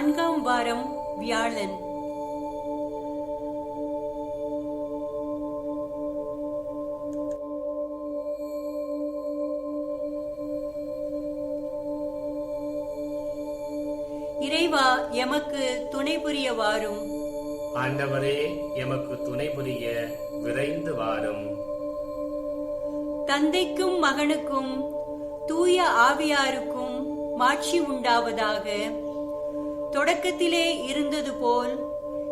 நான்காம் வாரம் வியாழன். இறைவா எமக்கு துணை புரிய வாரும் ஆண்டவரே எமக்கு துணை புரிய விரைந்து வாரும். தந்தைக்கும் மகனுக்கும் தூய ஆவியாருக்கும் மாட்சி உண்டாவதாக. தொடக்கத்திலே இருந்தது போல்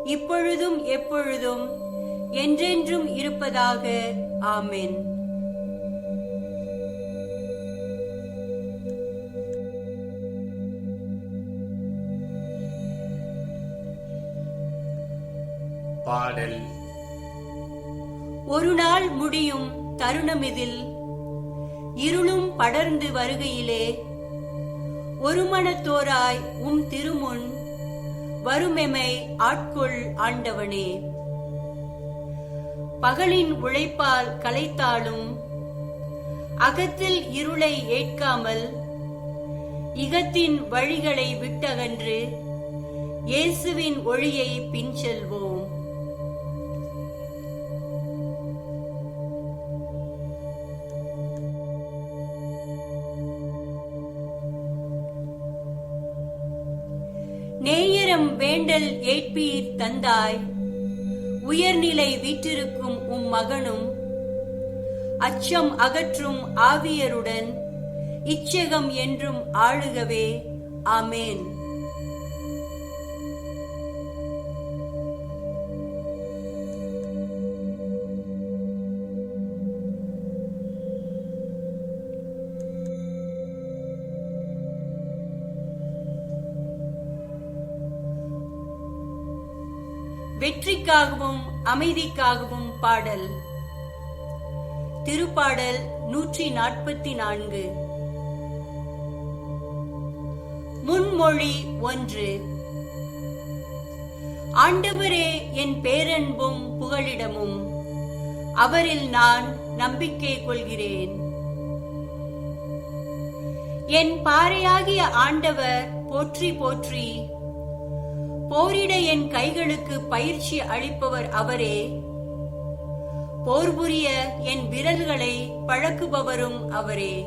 இப்பொழுதும் எப்பொழுதும் என்றென்றும் இருப்பதாக ஆமென். பாடல். ஒரு நாள் முடியும் தருணமிதில் இருளும் படர்ந்து வருகையிலே ஒருமனத்தோராய் உம் திருமுன் வருமெமை ஆட்கொள் ஆண்டவனே. பகலின் உழைப்பால் கலைத்தாலும் அகத்தில் இருளை ஏற்காமல் இகத்தின் வழிகளை விட்டகன்று இயேசுவின் ஒளியை பின்செல்வோம். வேண்டல் ஏற்பீர் தந்தாய். உயர்நிலை வீற்றிருக்கும் உம் மகனும் அச்சம் அகற்றும் ஆவியருடன் இச்சகம் என்றும் ஆளுகவே. ஆமேன். வெற்றிக்காகவும் அமைதிக்காகவும் பாடல். திருப்பாடல் நூற்றி நாற்பத்தி நான்கு. முன்மொழி ஒன்று. ஆண்டவரே என் பேரன்பும் புகழிடமும் அவரில் நான் நம்பிக்கை கொள்கிறேன். என் பாறையாகிய ஆண்டவர் போற்றி போற்றி போரிட என் கைகளுக்கு பயிற்சி அளிப்பவர் அவரே. போர் புரிய என் விரல்களை பழக்குபவரும் அவரே.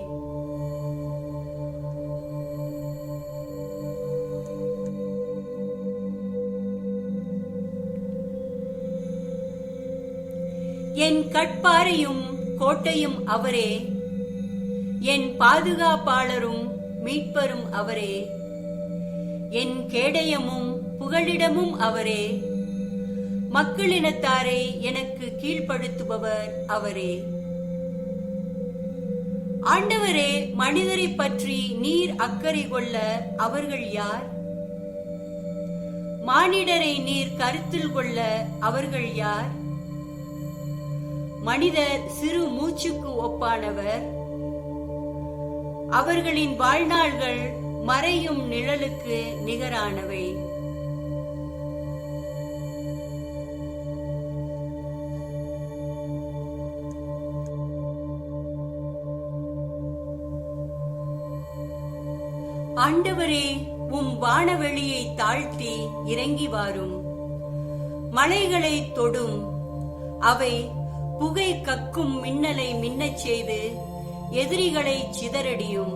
என் கட்பாரையும் கோட்டையும் அவரே. என் பாதுகாப்பாளரும் மீட்பரும் அவரே. என் கேடயமும் புகழிடமும் அவரே. மக்களினத்தாரை எனக்கு கீழ்ப்படுத்துபவர் அவரே. ஆண்டவரே மனிதரை பற்றி நீர் அக்கறை கொள்ள அவர்கள் யார்? மானிடரை நீர் கருத்தில் கொள்ள அவர்கள் யார்? மனிதர் சிறு மூச்சுக்கு ஒப்பானவர். அவர்களின் வாழ்நாள்கள் மறையும் நிழலுக்கு நிகரானவை. ஆண்டவரே உம் வானவெளியை தாழ்த்தி இறங்கி வாரும். மலைகளை தொடும். அவை புகை கக்கும் மின்னலை மின்னச் செய்து எதிரிகளை சிதறடியும்.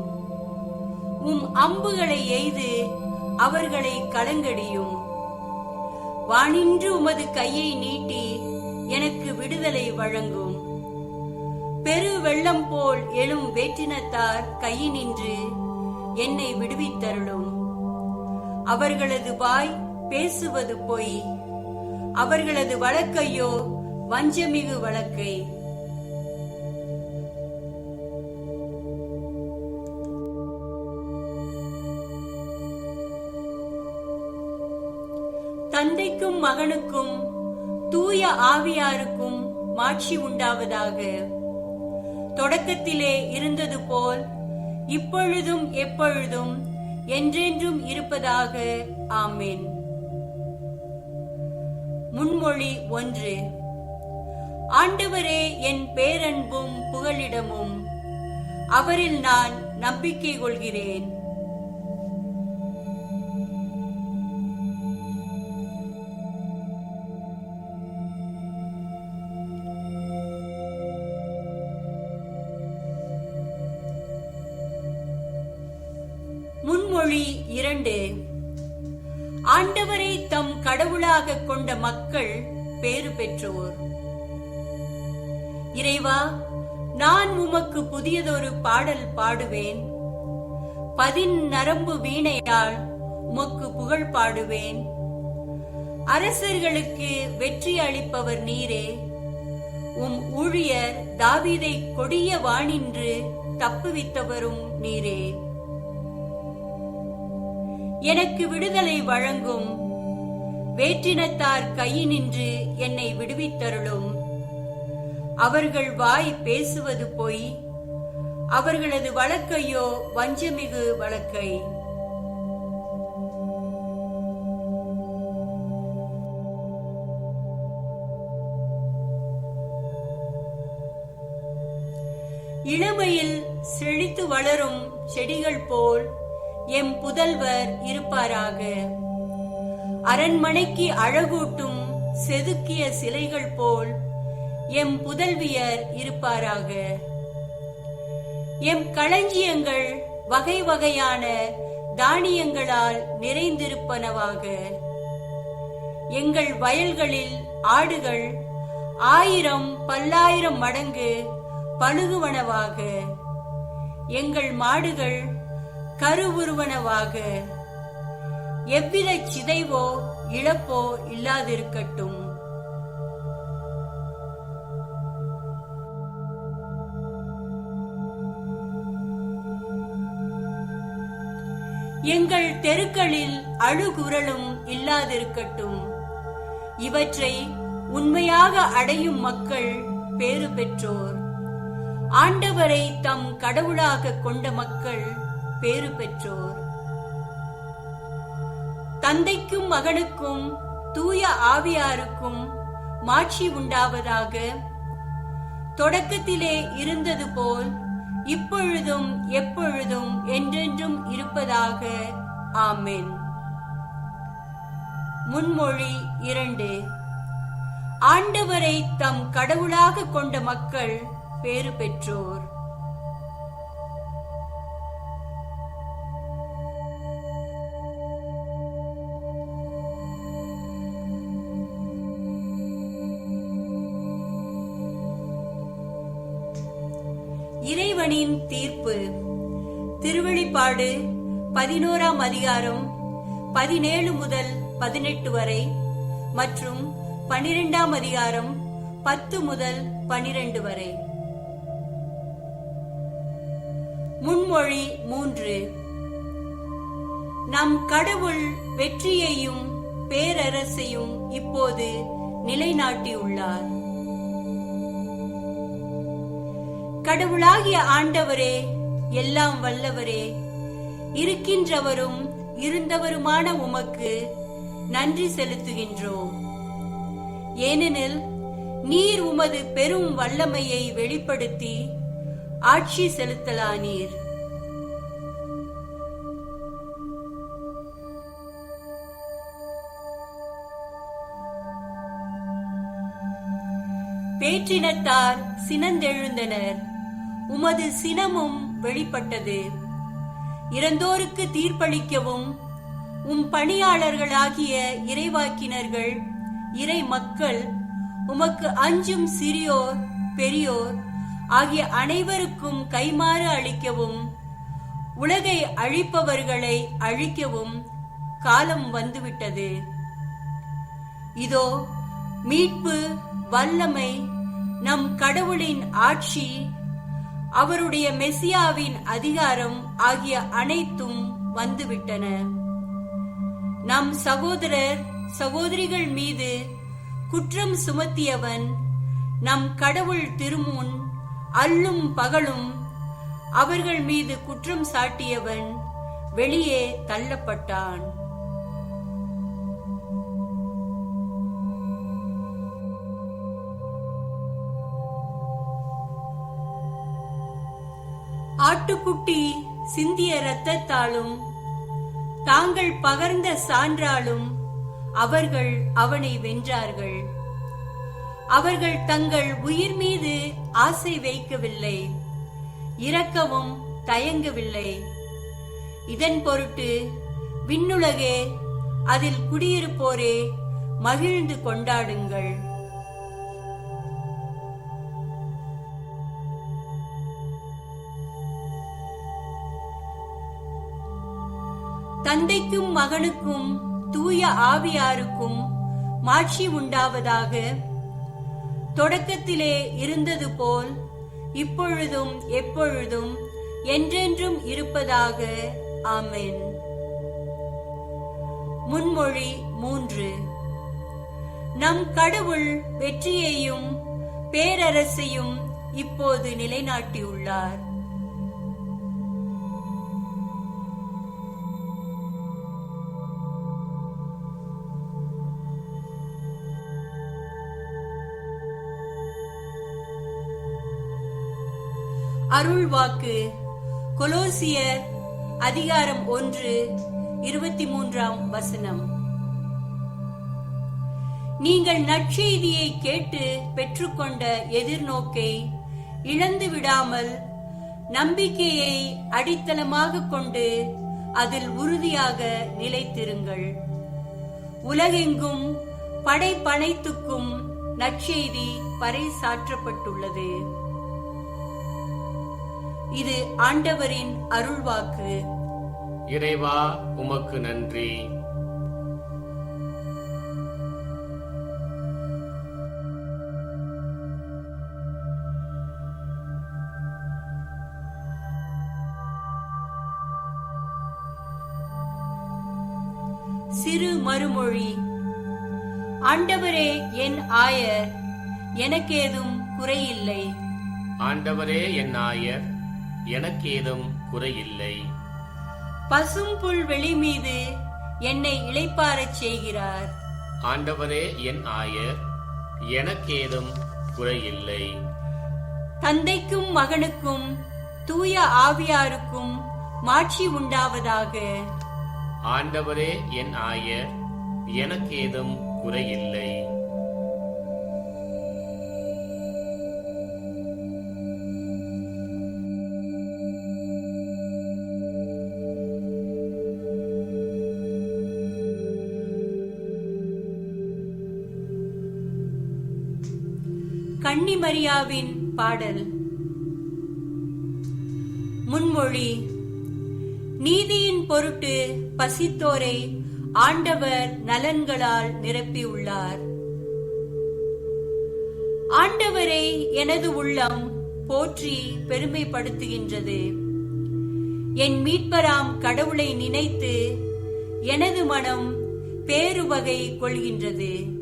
உம் அம்புகளை எய்து அவர்களை கலங்கடியும். வானின்று உமது கையை நீட்டி எனக்கு விடுதலை வழங்கும். பெரு வெள்ளம் போல் எழும் வேற்றினத்தார் கையினின்று என்னை விடுவித்தருளும் அவர்களது வாய் பேசுவது பொய். அவர்களது வழக்கையோ வஞ்சமிகு வழக்கை. தந்தைக்கும் மகனுக்கும் தூய ஆவியாருக்கும் மாட்சி உண்டாவதாக. தொடக்கத்திலே இருந்தது போல் இப்பொழுதும் எப்பொழுதும் என்றென்றும் இருப்பதாக. ஆமேன். முன்மொழி ஒன்று. ஆண்டவரே என் பேரன்பும் புகழிடமும் அவரில் நான் நம்பிக்கை கொள்கிறேன். பாடல் பாடுவேன். பதின் நரம்பு வீணையால் உமக்கு புகழ் பாடுவேன். அரசர்களுக்கு வெற்றி அளிப்பவர் நீரே. உம் ஊழியர் தாவீதை கொடிய வானின்று தப்புவித்தவரும் நீரே. எனக்கு விடுதலை வழங்கும். வேற்றினத்தார் கையினின்று என்னை விடுவித்தருளும். அவர்கள் வாய் பேசுவது பொய். அவர்களது வழக்கையோ வஞ்சமிகு வழக்கை. இளமையில் செழித்து வளரும் செடிகள் போல் எம் புதல்வர் இருப்பாராக. அரண்மனைக்கு அழகூட்டும் செதுக்கிய சிலைகள் போல் எம் புதல்வியர் இருப்பாராக. எம் களஞ்சியங்கள் வகை வகையான தானியங்களால் நிறைந்திருப்பனவாக. எங்கள் வயல்களில் ஆடுகள் ஆயிரம் பல்லாயிரம் மடங்கு பழுகுவனவாக. எங்கள் மாடுகள் கருவுருவனவாக. எவ்வித சிதைவோ இழப்போ இல்லாதிருக்கட்டும். எங்கள் தெருக்களில் அழுகுரலும் இல்லாதிருக்கட்டும். இவற்றை உண்மையாக அடையும் மக்கள் பேறு பெற்றோர். ஆண்டவரை தம் கடவுளாக கொண்ட மக்கள் பேறு பெற்றோர். தந்தைக்கும் மகனுக்கும் தூய ஆவியாருக்கும் மாட்சி உண்டாவதாக. தொடக்கத்திலே இருந்தது போல் இப்பொழுதும் எப்பொழுதும் என்றென்றும் இருப்பதாக. ஆமேன். முன்மொழி இரண்டு. ஆண்டவரை தம் கடவுளாக கொண்ட மக்கள் பேறு பெற்றோர். திருவெளிப்பாடு பதினோராம் அதிகாரம் பதினேழு முதல் பதினெட்டு வரை மற்றும் பனிரெண்டாம் அதிகாரம் பத்து முதல் பனிரெண்டு வரை. முன்மொழி மூன்று. நம் கடவுள் வெற்றியையும் பேரரசையும் இப்போது நிலைநாட்டியுள்ளார். கடவுளாகிய ஆண்டவரே எல்லாம் வல்லவரே இருக்கின்றவரும் இருந்தவருமான உமக்கு நன்றி செலுத்துகின்றோம். ஏனெனில் நீர் உமது பெரும் வல்லமையை வெளிப்படுத்தி ஆட்சி செலுத்தலானீர். பேற்றினத்தார் சினந்தெழுந்தனர். உமது சினமும் வெளிப்பட்டது. இறந்தோருக்கு தீர்ப்பளிக்கவும். உம் பணியாளர்களாகிய இறைவாக்கினர்கள் இறை மக்கள் உமக்கு அஞ்சும் சிறியோர் பெரியோர் ஆகிய அனைவருக்கும் கைமாறு அளிக்கவும். உலகை அழிப்பவர்களை அழிக்கவும் காலம் வந்துவிட்டது. இதோ மீட்பு வல்லமை நம் கடவுளின் ஆட்சி அவருடைய மெசியாவின் அதிகாரம் ஆகிய அனைத்தும் வந்துவிட்டன. நம் சகோதரர் சகோதரிகள் மீது குற்றம் சுமத்தியவன் நம் கடவுள் திருமுன் அல்லும் பகலும் அவர்கள் மீது குற்றம் சாட்டியவன் வெளியே தள்ளப்பட்டான். ஆட்டுக்குட்டி சிந்திய இரத்தத்தாலும் தாங்கள் பகர்ந்த சான்றாலும் அவர்கள் அவனை வென்றார்கள். அவர்கள் தங்கள் உயிர் மீது ஆசை வைக்கவில்லை இரக்கவும் தயங்கவில்லை. இதன் பொருட்டு விண்ணுலகே அதில் குடியிருப்போரே மகிழ்ந்து கொண்டாடுங்கள். தந்தைக்கும் மகனுக்கும் தூய ஆவியாருக்கும் மாட்சி உண்டாவதாக தொடக்கத்திலே இருந்தது போல் இப்பொழுதும் எப்பொழுதும் என்றென்றும் இருப்பதாக. ஆமென். முன்மொழி மூன்று. நம் கடவுள் வெற்றியையும் பேரரசையும் இப்போது நிலைநாட்டியுள்ளார். அருள்வாக்கு. கொலோசியர் அதிகாரம் ஒன்று இருபத்தி மூன்றாம் வசனம். நீங்கள் நற்செய்தியை கேட்டு பெற்றுக்கொண்ட எதிர்நோக்கை இழந்து விடாமல் நம்பிக்கையை அடித்தளமாக கொண்டு அதில் உறுதியாக நிலைத்திருங்கள். உலகெங்கும் படைப்பனைத்துக்கும் நற்செய்தி பறைசாற்றப்பட்டுள்ளது. இது ஆண்டவரின் அருள்வாக்கு. இறைவா உமக்கு நன்றி. சிறு மறுமொழி. ஆண்டவரே என் ஆயர் எனக்கேதும் குறையில்லை. ஆண்டவரே என் நாயர் எனக்கேதும் குறையில்லை. பசும் புல்வெளி மீது என்னை இளைப்பாரச் செய்கிறார். ஆண்டவரே என் ஆயர் எனக்கேதும் குறையில்லை. தந்தைக்கும் மகனுக்கும் தூய ஆவியாருக்கும் மாட்சி உண்டாவதாக. ஆண்டவரே என் ஆயர் எனக்கேதும் குறையில்லை. கன்னிமரியாவின் பாடல். முன்மொழி நீதியின் பொருட்டு பசித்தோரை ஆண்டவர் நலன்களால் நிரப்பியுள்ளார். ஆண்டவரை எனது உள்ளம் போற்றி பெருமைப்படுத்துகின்றது. என் மீட்பராம் கடவுளை நினைத்து எனது மனம் பேருவகை கொள்கின்றது.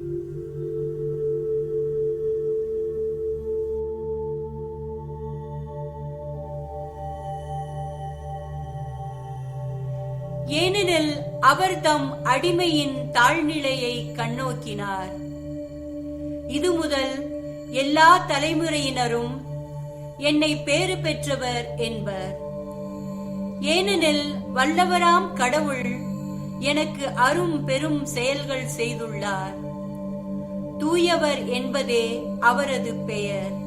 அவர் தம் அடிமையின் தாழ்நிலையை கண்ணோக்கினார். இது முதல் எல்லா தலைமுறையினரும் என்னை பேறு பெற்றவர் என்பர். ஏனெனில் வல்லவராம் கடவுள் எனக்கு அரும் பெரும் செயல்கள் செய்துள்ளார். தூயவர் என்பதே அவரது பெயர்.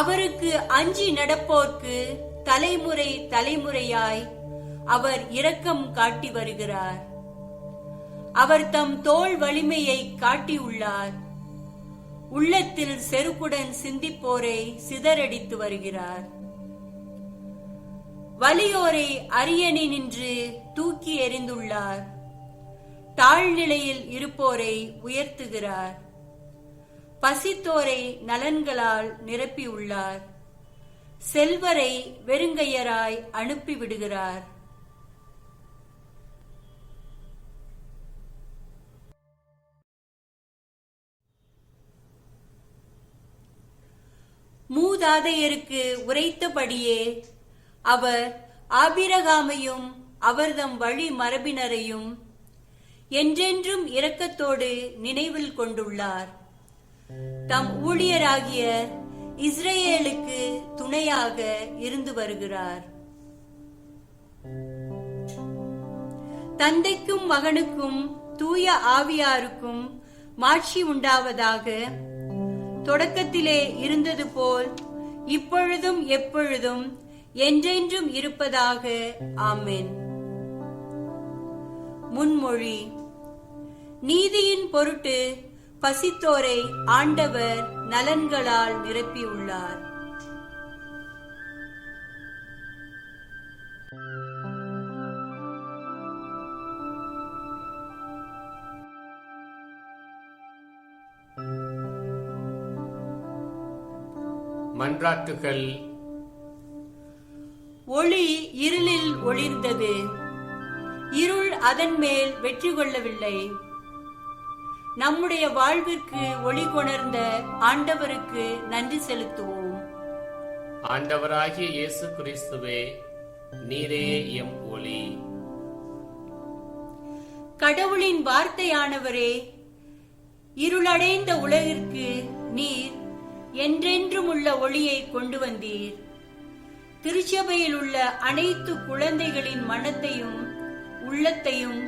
அவருக்கு அஞ்சி நடப்போர்க்கு தலைமுறை தலைமுறையாய் அவர் இரக்கம் காட்டி வருகிறார். அவர் தம் தோள் வலிமையை காட்டியுள்ளார் உள்ளத்தில் செருக்குடன் சிந்திப்போரை சிதறடித்து வருகிறார். வலியோரை அரியணை நின்று தூக்கி எறிந்துள்ளார். தாழ்நிலையில் இருப்போரை உயர்த்துகிறார். பசித்தோரை நலன்களால் நிரப்பியுள்ளார். செல்வரை வெறுங்கையராய் அனுப்பிவிடுகிறார். மூதாதையருக்கு உரைத்தபடியே அவர் ஆபிரகாமையும் அவர்தம் வழி மரபினரையும் என்றென்றும் இரக்கத்தோடு நினைவில் கொண்டுள்ளார். தம் ஊழியராகிய இஸ்ரேலுக்கு துணையாக இருந்து வருகிறார். தந்தைக்கும் மகனுக்கும் தூய ஆவியாருக்கும் மாட்சி உண்டாவதாக தொடக்கத்திலே இருந்தது போல் இப்பொழுதும் எப்பொழுதும் என்றென்றும் இருப்பதாக ஆமேன். முன்மொழி நீதியின் பொருட்டு பசித்தோரை ஆண்டவர் நலன்களால் நிரப்பியுள்ளார். மன்றாட்டுகள். ஒளி இருளில் ஒளிர்ந்தது. இருள் அதன் மேல் வெற்றி கொள்ளவில்லை. நம்முடைய வாழ்விற்கு ஒளி கொணர்ந்த ஆண்டவருக்கு நன்றி செலுத்துவோம். ஆண்டவராகிய இயேசு கிறிஸ்துவே நீரே எம் ஒளி. கடவுளின் வார்த்தையானவரே இருளடைந்த உலகிற்கு நீர் என்றென்றும் உள்ள ஒளியை கொண்டு வந்தீர். திருச்சபையில் உள்ள அனைத்து குழந்தைகளின் மனத்தையும் உள்ளத்தையும்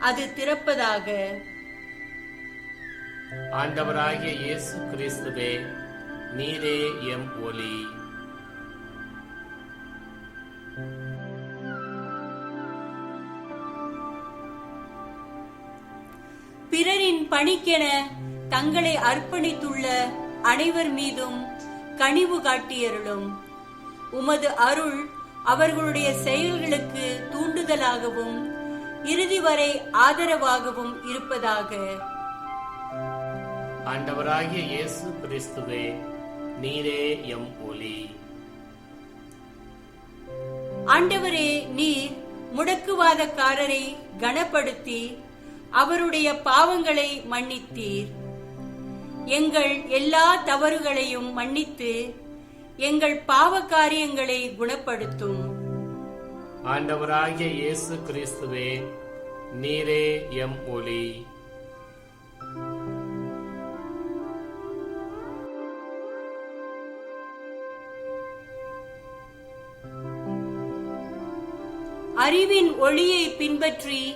அது திறப்பதாக. ஆண்டவராகிய இயேசு கிறிஸ்துவே நீரே எம் ஒலி பிறரின் பணிக்கென தங்களை அர்ப்பணித்துள்ள அனைவர் மீதும் கனிவு காட்டியருளும். உமது அருள் அவர்களுடைய செயல்களுக்கு தூண்டுதலாகவும் இறுதி வரை ஆதரவாகவும் இருப்பதாக ஆண்டவராகிய இயேசு கிறிஸ்துவே நீரே எம் ஒளி. ஆண்டவரே நீர் முடக்குவாதக்காரரை கனப்படுத்தி அவருடைய பாவங்களை மன்னித்தீர். எங்கள் எல்லா தவறுகளையும் மன்னித்து எங்கள் பாவ காரியங்களை குணப்படுத்தும். ஆண்டவராகிய இயேசு கிறிஸ்துவே நீரே எம் ஒளி. அறிவின் ஒளியை பின்பற்றி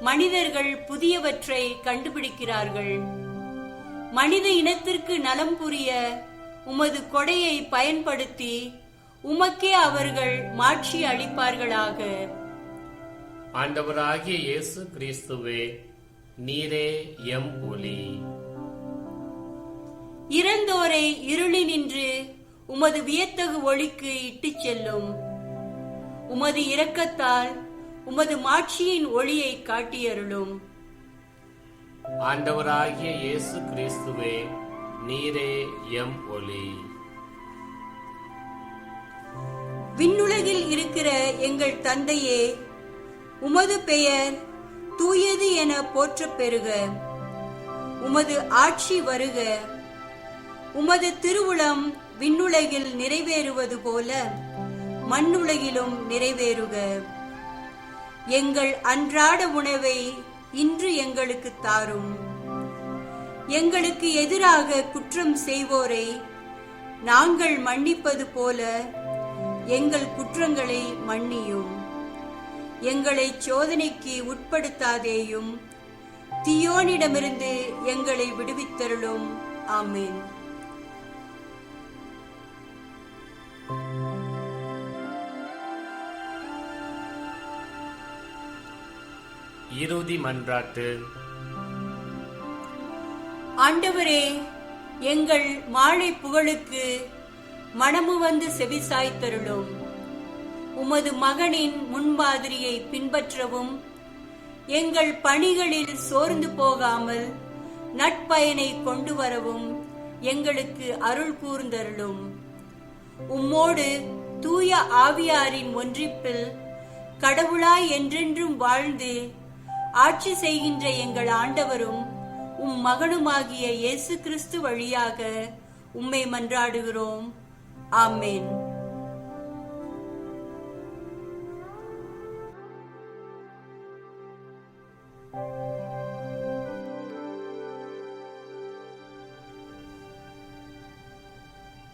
மனிதர்கள் புதியவற்றை கண்டுபிடிக்கிறார்கள். மனித இனத்திற்கு நலம் புரிய உமது கொடையை பயன்படுத்தி உமக்கே அவர்கள் மாட்சி அளிப்பார்களாக. ஆண்டவராகிய இயேசு கிறிஸ்துவே நீரே எம் ஒளி. இறந்தோரை இருளினின்று உமது வியத்தகு ஒளிக்கு இட்டுச் செல்லும். உமது இரக்கத்தால் உமது மாட்சியின் ஒளியை காட்டியருளும். ஆண்டவராகிய இயேசு கிறிஸ்துவே நீரே எம் ஒளி. விண்ணுலகில் இருக்கிற எங்கள் தந்தையே உமது பெயர் தூயது என போற்றப் பெறுக உமது ஆட்சி வருக. உமது திருவுளம் விண்ணுலகில் நிறைவேறுவது போல. மண்ணுலகிலும் நிறைவேறுக. எங்கள் அன்றாட உணவை இன்று எங்களுக்கு தாரும். எங்களுக்கு எதிராக குற்றம் செய்வோரை நாங்கள் மன்னிப்பது போல எங்கள் குற்றங்களை மன்னியும். எங்களை சோதனைக்கு உட்படுத்தாதேயும் தியோனிடமிருந்து எங்களை விடுவித்தருளும். ஆமேன். இறுதி மன்றாட்டு. ஆண்டவரே எங்கள் மாலை புகழுக்கு மனமு வந்து செவிசாய்த்தருளும் உமது மகனின் முன்மாதிரியை பின்பற்றவும் எங்கள் பணிகளில் சோர்ந்து போகாமல் நட்பயனை கொண்டு வரவும் எங்களுக்கு அருள் கூர்ந்தருளும். உம்மோடு தூய ஆவியாரின் ஒன்றிப்பில் கடவுளாய் என்றென்றும் வாழ்ந்து ஆட்சி செய்கின்ற எங்கள் ஆண்டவரும் உம் மகனுமாகிய இயேசு கிறிஸ்து வழியாக உம்மை மன்றாடுகிறோம். ஆமேன்.